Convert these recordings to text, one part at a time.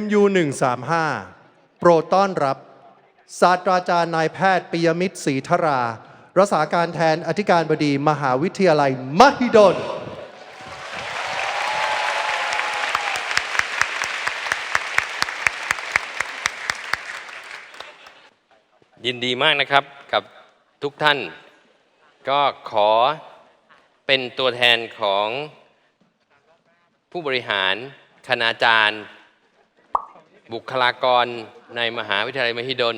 MU 135โปรดต้อนรับ ศาสตราจารย์นายแพทย์ปิยมิตรศรีธรา รักษาการแทนอธิการบดีมหาวิทยาลัยมหิดล ยินดีมากนะครับกับทุกท่าน ก็ขอเป็นตัวแทนของผู้บริหารคณาจารย์ บุคลากรในมหาวิทยาลัยมหิดล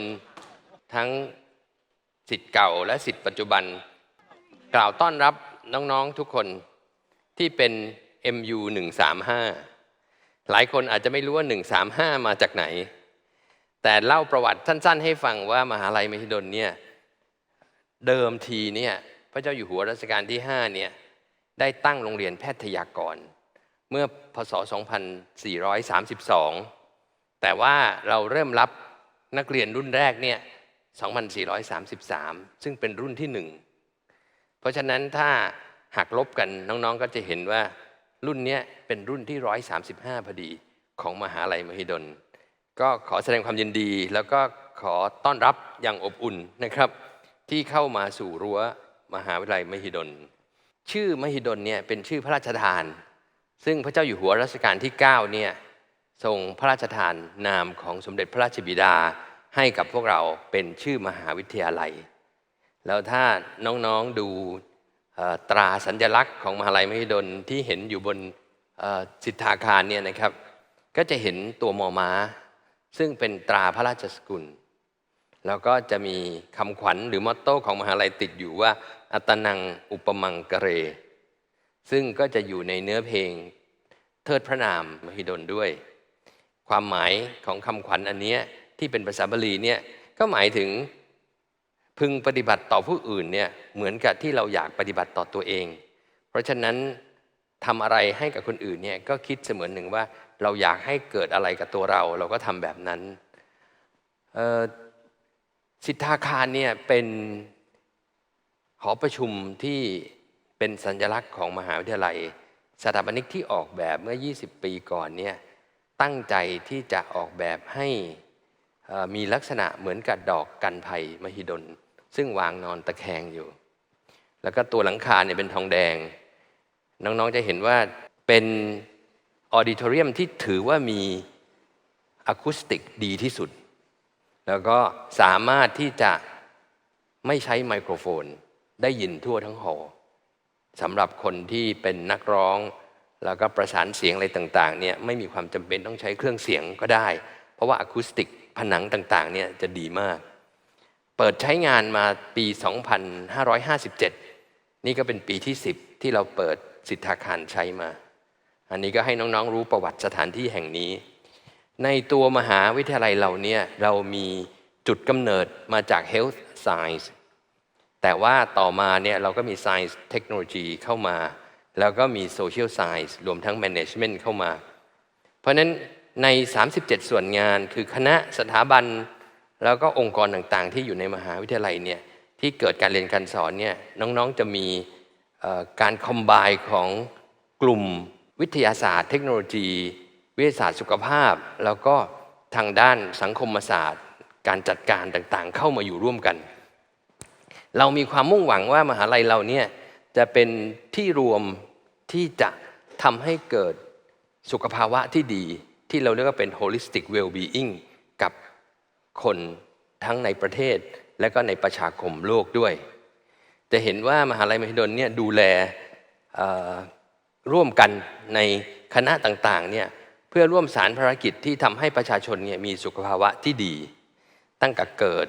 ทั้งสิทธิ์เก่าและสิทธิ์ปัจจุบัน กล่าวต้อนรับน้องๆทุกคนที่เป็น MU 135 หลายคนอาจจะไม่รู้ว่า 135 มาจากไหน แต่เล่าประวัติสั้น ๆ ให้ฟังว่ามหาลัยมหิดลเนี่ยเดิมทีเนี่ยพระเจ้าอยู่หัวรัชกาลที่5เนี่ยได้ตั้งโรงเรียนแพทยากร เมื่อพศ 2432 แต่ว่าเราเริ่มรับนักเรียนรุ่นแรกเนี่ย 2433 ซึ่งเป็นรุ่นที่หนึ่ง เพราะฉะนั้นถ้าหักลบกันน้องๆ ก็จะเห็นว่ารุ่นเนี้ยเป็นรุ่นที่ 135 พอดีของมหาลัยมหิดล ก็ขอแสดงความยินดี แล้วก็ขอต้อนรับอย่างอบอุ่นนะครับ ที่เข้ามาสู่รั้วมหาวิทยาลัยมหิดล ชื่อมหิดลเนี่ยเป็นชื่อพระราชทาน ซึ่งพระเจ้าอยู่หัวรัชกาลที่ 9 เนี่ย ทรงพระราชทานนามของสมเด็จพระราชบิดาให้กับพวกเราเป็นชื่อมหาวิทยาลัย แล้วถ้าน้องๆดูตราสัญลักษณ์ของมหาลัยมหิดลที่เห็นอยู่บนสิทธาคารเนี่ยนะครับ ก็จะเห็นตัวมอม้า ซึ่งเป็นตราพระราชสกุล แล้วก็จะมีคำขวัญหรือมอตโต้ของมหาลัยติดอยู่ว่า อัตนังอุปมังกะเร ซึ่งก็จะอยู่ในเนื้อเพลงเทิดพระนามมหิดลด้วย ความหมายของคำขวัญอันนี้ที่เป็นภาษาบาลีเนี่ยก็หมายถึงพึงปฏิบัติต่อผู้อื่นเนี่ยเหมือนกับที่เราอยากปฏิบัติต่อตัวเอง เพราะฉะนั้นทำอะไรให้กับคนอื่นเนี่ยก็คิดเสมือนหนึ่งว่าเราอยากให้เกิดอะไรกับตัวเรา เราก็ทำแบบนั้นสิทธาคารเนี่ยเป็นหอประชุมที่เป็นสัญลักษณ์ของมหาวิทยาลัย สถาปนิกที่ออกแบบเมื่อ 20 ปีก่อนเนี่ย ตั้งใจที่จะออกแบบให้มีลักษณะเหมือนกับดอกกันภัยมหิดล ซึ่งวางนอนตะแคงอยู่ แล้วก็ตัวหลังคาเนี่ยเป็นทองแดง น้องๆจะเห็นว่าเป็นออดิทอเรียมที่ถือว่ามีอะคูสติกดีที่สุด แล้วก็สามารถที่จะไม่ใช้ไมโครโฟน ได้ยินทั่วทั้งหอสำหรับคนที่เป็นนักร้อง แล้วก็ประสานเสียงอะไรต่างๆเนี่ยไม่มีความจำเป็นต้องใช้เครื่องเสียงก็ได้ เพราะว่าอะคูสติกผนังต่างๆเนี่ยจะดีมาก เปิดใช้งานมาปี 2557 นี่ก็เป็นปีที่ 10 ที่เราเปิดสิทธาคารใช้มา อันนี้ก็ให้น้องๆรู้ประวัติสถานที่แห่งนี้ ในตัวมหาวิทยาลัยเราเนี่ยเรามีจุดกำเนิดมาจาก Health Science แต่ว่าต่อมาเนี่ยเราก็มี Science Technology เข้ามา แล้วก็มี Social Science รวมทั้ง Management เข้ามา เพราะนั้นใน 37 ส่วนงานคือคณะสถาบัน แล้วก็องค์กรต่างๆ ที่อยู่ในมหาวิทยาลัยเนี่ยที่เกิดการเรียนการสอนเนี่ยน้องๆจะมีการคอมไบของกลุ่มวิทยาศาสตร์ เทคโนโลยี วิทยาศาสตร์สุขภาพ แล้วก็ทางด้านสังคมศาสตร์ การจัดการต่างๆ เข้ามาอยู่ร่วมกัน เรามีความมุ่งหวังว่ามหาลัยเราเนี่ย จะเป็นที่รวมที่จะทำให้เกิดสุขภาวะที่ดีที่เราเรียกว่าเป็น holistic well-being กับคนทั้งในประเทศและก็ในประชาคมโลกด้วย จะเห็นว่ามหาลัยมหิดลเนี่ยดูแลร่วมกันในคณะต่างๆเนี่ยเพื่อร่วมสารภารกิจที่ทำให้ประชาชนเนี่ยมีสุขภาวะที่ดี ตั้งแต่เกิด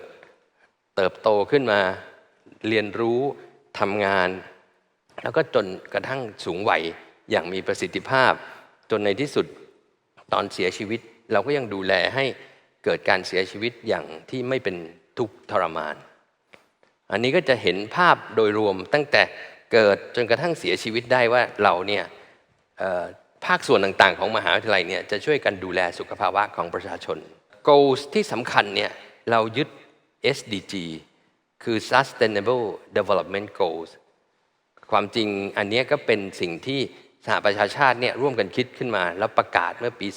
เติบโตขึ้นมาเรียนรู้ทำงาน แล้วก็จนกระทั่งสูงวัยอย่างมีประสิทธิภาพ จนในที่สุดตอนเสียชีวิต เราก็ยังดูแลให้เกิดการเสียชีวิตอย่างที่ไม่เป็นทุกข์ทรมาน อันนี้ก็จะเห็นภาพโดยรวมตั้งแต่เกิดจนกระทั่งเสียชีวิตได้ว่าเราเนี่ยภาคส่วนต่างๆ ของมหาวิทยาลัยเนี่ยจะช่วยกันดูแลสุขภาวะของประชาชน goals ที่สำคัญเนี่ยเรายึด SDG คือ Sustainable Development Goals ความจริงอันนี้ก็เป็นสิ่งที่สหประชาชาติเนี่ยร่วมกันคิดขึ้นมา แล้วประกาศเมื่อปี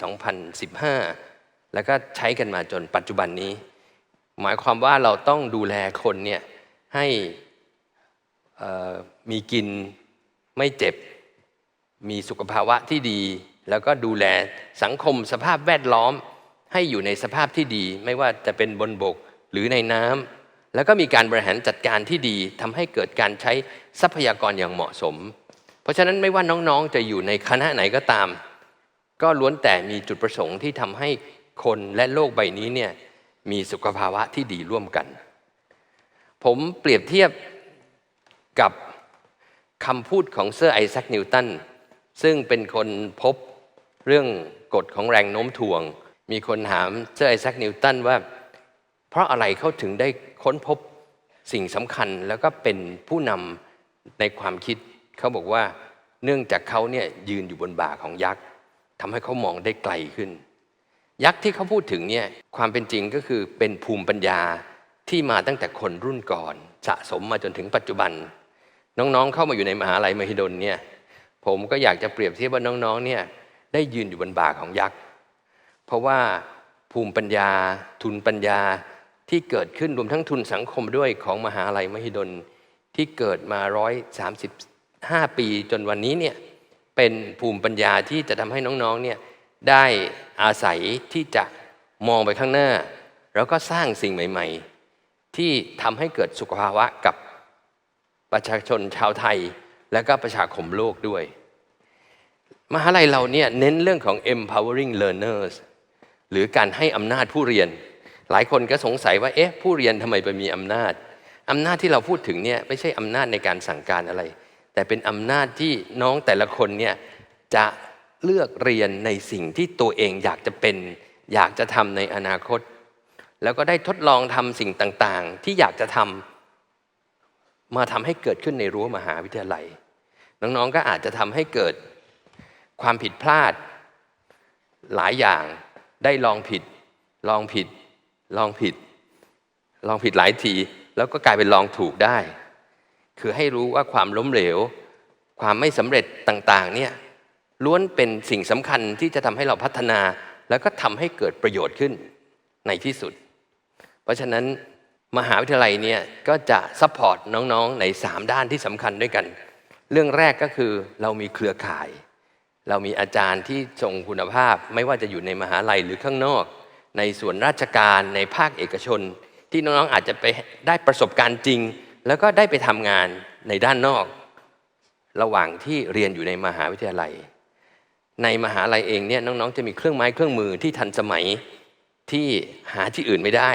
2015 แล้วก็ใช้กันมาจนปัจจุบันนี้ หมายความว่าเราต้องดูแลคนเนี่ยให้มีกินไม่เจ็บ มีสุขภาวะที่ดี แล้วก็ดูแลสังคมสภาพแวดล้อมให้อยู่ในสภาพที่ดี ไม่ว่าจะเป็นบนบกหรือในน้ำ แล้วก็มีการบริหารจัดการที่ดีทำให้เกิดการใช้ทรัพยากรอย่างเหมาะสม เพราะฉะนั้นไม่ว่าน้องๆจะอยู่ในคณะไหนก็ตาม ก็ล้วนแต่มีจุดประสงค์ที่ทำให้คนและโลกใบนี้เนี่ยมีสุขภาวะที่ดีร่วมกัน ผมเปรียบเทียบกับคำพูดของเซอร์ไอแซคนิวตันซึ่งเป็นคนพบเรื่องกฎของแรงโน้มถ่วง มีคนถามเซอร์ไอแซคนิวตันว่า ราะอะไรเขาถึงได้ค้นพบสิ่งสำคัญแล้วก็เป็นผู้นำในความคิด เขาบอกว่าเนื่องจากเขาเนี่ยยืนอยู่บนบ่าของยักษ์ทำให้เขามองได้ไกลขึ้น ยักษ์ที่เขาพูดถึงเนี่ยความเป็นจริงก็คือเป็นภูมิปัญญาที่มาตั้งแต่คนรุ่นก่อน สะสมมาจนถึงปัจจุบัน น้องๆ เข้ามาอยู่ในมหาลัยมหิดลเนี่ยผมก็อยากจะเปรียบเทียบว่าน้องๆเนี่ยได้ยืนอยู่บนบ่าของยักษ์ เพราะว่าภูมิปัญญา ทุนปัญญา ที่เกิดขึ้นรวมทั้งทุนสังคมด้วยของมหาลัยมหิดลที่เกิดมา 135 ปีจนวันนี้เนี่ยเป็นภูมิปัญญาที่จะทำให้น้องๆเนี่ยได้อาศัยที่จะมองไปข้างหน้า แล้วก็สร้างสิ่งใหม่ ๆ ที่ทำให้เกิดสุขภาวะกับประชาชนชาวไทย และก็ประชาคมโลกด้วย มหาลัยเราเนี่ยเน้นเรื่องของ empowering learners หรือการให้อำนาจผู้เรียน หลายคนก็สงสัยว่า เอ๊ะ ผู้เรียนทำไมไปมีอำนาจอำนาจที่เราพูดถึงเนี่ยไม่ใช่อำนาจในการสั่งการอะไร แต่เป็นอำนาจที่น้องแต่ละคนเนี่ยจะเลือกเรียนในสิ่งที่ตัวเองอยากจะเป็น อยากจะทำในอนาคต แล้วก็ได้ทดลองทำสิ่งต่างๆ ที่อยากจะทำมาทำให้เกิดขึ้นในรั้วมหาวิทยาลัย น้องๆก็อาจจะทำให้เกิดความผิดพลาดหลายอย่างได้ลองผิดลองผิด ลองผิด ลองผิดหลายที แล้วก็กลายเป็นลองถูกได้ คือให้รู้ว่าความล้มเหลว ความไม่สำเร็จต่างๆเนี่ยล้วนเป็นสิ่งสำคัญที่จะทำให้เราพัฒนา แล้วก็ทำให้เกิดประโยชน์ขึ้นในที่สุด เพราะฉะนั้นมหาวิทยาลัยเนี่ยก็จะซัพพอร์ตน้องๆ ใน 3 ด้านที่สำคัญด้วยกัน เรื่องแรกก็คือเรามีเครือข่าย เรามีอาจารย์ที่ทรงคุณภาพ ไม่ว่าจะอยู่ในมหาลัยหรือข้างนอก ในส่วนราชการในภาคเอกชน ที่น้องๆอาจจะไปได้ประสบการณ์จริง แล้วก็ได้ไปทำงานในด้านนอก ระหว่างที่เรียนอยู่ในมหาวิทยาลัย ในมหาลัยเองเนี่ยน้องๆจะมีเครื่องไม้เครื่องมือที่ทันสมัยที่หาที่อื่นไม่ได้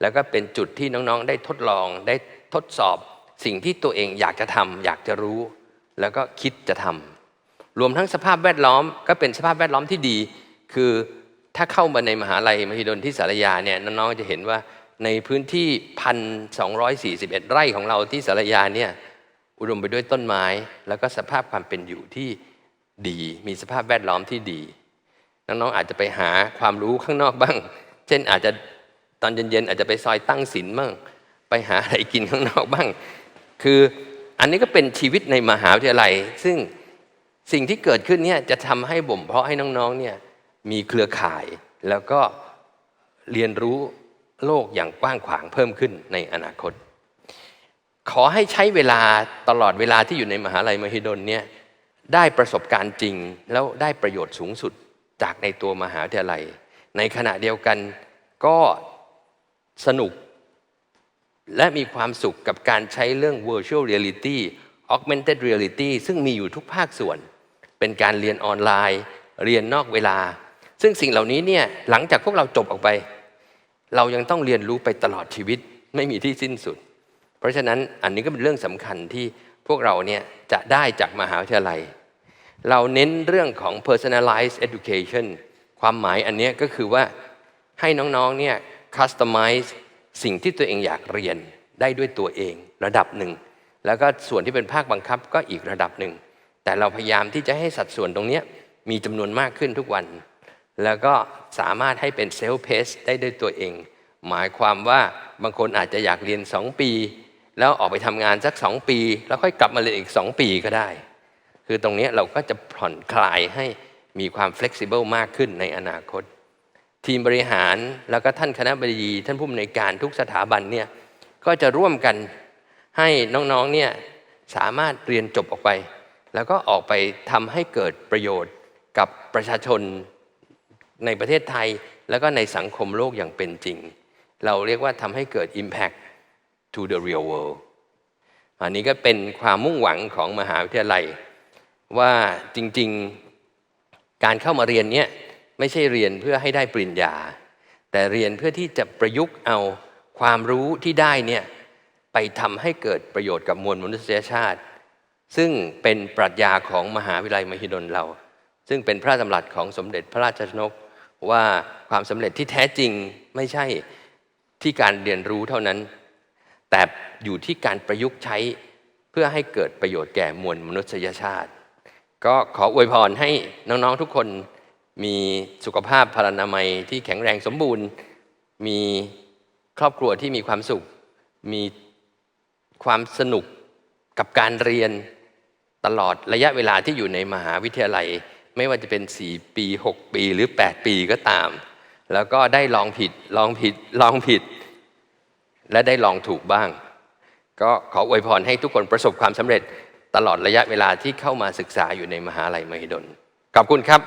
แล้วก็เป็นจุดที่น้องๆ ได้ทดลองได้ทดสอบสิ่งที่ตัวเองอยากจะทำอยากจะรู้ แล้วก็คิดจะทำรวมทั้งสภาพแวดล้อมก็เป็นสภาพแวดล้อมที่ดี คือ ถ้าเข้ามาในมหาลัยมหิดลที่สารยาเนี่ยน้องๆจะเห็นว่าในพื้นที่พันสองไร่ของเราที่สารยาเนี่ยอุดมไปด้วยต้นไม้ แล้วก็สภาพความเป็นอยู่ที่ดี มีสภาพแวดล้อมที่ดี น้องๆอาจจะไปหาความรู้ข้างนอกบ้าง เช่นอาจจะตอนเย็นๆอาจจะไปซอยตั้งศิลบ้าง ไปหาอะไรกินข้างนอกบ้าง คืออันนี้ก็เป็นชีวิตในมหาวิทยาลัย ซึ่งสิ่งที่เกิดขึ้นเนี่ยจะทำให้บ่มเพาะให้น้องๆเนี่ย มีเครือข่าย แล้วก็เรียนรู้โลกอย่างกว้างขวางเพิ่มขึ้นในอนาคต ขอให้ใช้เวลาตลอดเวลาที่อยู่ในมหาลัยมหิดลเนี่ยได้ประสบการณ์จริง แล้วได้ประโยชน์สูงสุดจากในตัวมหาวิทยาลัย ในขณะเดียวกันก็สนุก และมีความสุขกับการใช้เรื่อง virtual reality augmented reality ซึ่งมีอยู่ทุกภาคส่วน เป็นการเรียนออนไลน์ เรียนนอกเวลา ซึ่งสิ่งเหล่านี้เนี่ยหลังจากพวกเราจบออกไป เรายังต้องเรียนรู้ไปตลอดชีวิตไม่มีที่สิ้นสุด เพราะฉะนั้นอันนี้ก็เป็นเรื่องสำคัญที่พวกเราเนี่ยจะได้จากมหาวิทยาลัย เราเน้นเรื่องของ personalized education ความหมายอันนี้ก็คือว่าให้น้องๆเนี่ย customize สิ่งที่ตัวเองอยากเรียนได้ด้วยตัวเองระดับหนึ่ง แล้วก็ส่วนที่เป็นภาคบังคับก็อีกระดับหนึ่ง แต่เราพยายามที่จะให้สัดส่วนตรงนี้มีจำนวนมากขึ้นทุกวัน แล้วก็สามารถให้เป็นเซลฟ์เพสได้ด้วยตัวเอง หมายความว่าบางคนอาจจะอยากเรียน 2 ปี แล้วออกไปทำงานสัก 2 ปี แล้วค่อยกลับมาเรียนอีก 2 ปีก็ได้ คือตรงนี้เราก็จะผ่อนคลายให้มีความ flexible มากขึ้นในอนาคต ทีมบริหารแล้วก็ท่านคณะบดีท่านผู้อำนวยการทุกสถาบันเนี่ยก็จะร่วมกันให้น้องๆเนี่ยสามารถเรียนจบออกไป แล้วก็ออกไปทำให้เกิดประโยชน์กับประชาชน ในประเทศไทยแล้วก็ในสังคมโลกอย่างเป็นจริง เราเรียกว่าทำให้เกิด impact to the real world อันนี้ก็เป็นความมุ่งหวังของมหาวิทยาลัย ว่าจริงๆการเข้ามาเรียนเนี่ยไม่ใช่เรียนเพื่อให้ได้ปริญญา แต่เรียนเพื่อที่จะประยุกต์เอาความรู้ที่ได้เนี่ยไปทำให้เกิดประโยชน์กับมวลมนุษยชาติ ซึ่งเป็นปรัชญาของมหาวิทยาลัยมหิดลเรา ซึ่งเป็นพระดำรัสของสมเด็จพระราชชนก ว่าความสำเร็จที่แท้จริงไม่ใช่ที่การเรียนรู้เท่านั้น แต่อยู่ที่การประยุกต์ใช้เพื่อให้เกิดประโยชน์แก่มวลมนุษยชาติ ก็ขออวยพรให้น้องๆทุกคนมีสุขภาพพลานามัยที่แข็งแรงสมบูรณ์ มีครอบครัวที่มีความสุข มีความสนุกกับการเรียนตลอดระยะเวลาที่อยู่ในมหาวิทยาลัย ไม่ว่าจะเป็น 4 ปี 6 ปีหรือ 8 ปีก็ตาม แล้วก็ได้ลองผิดลองผิดลองผิด และได้ลองถูกบ้าง ก็ขออวยพรให้ทุกคนประสบความสำเร็จตลอดระยะเวลาที่เข้ามาศึกษาอยู่ในมหาลัยมหิดลขอบคุณครับ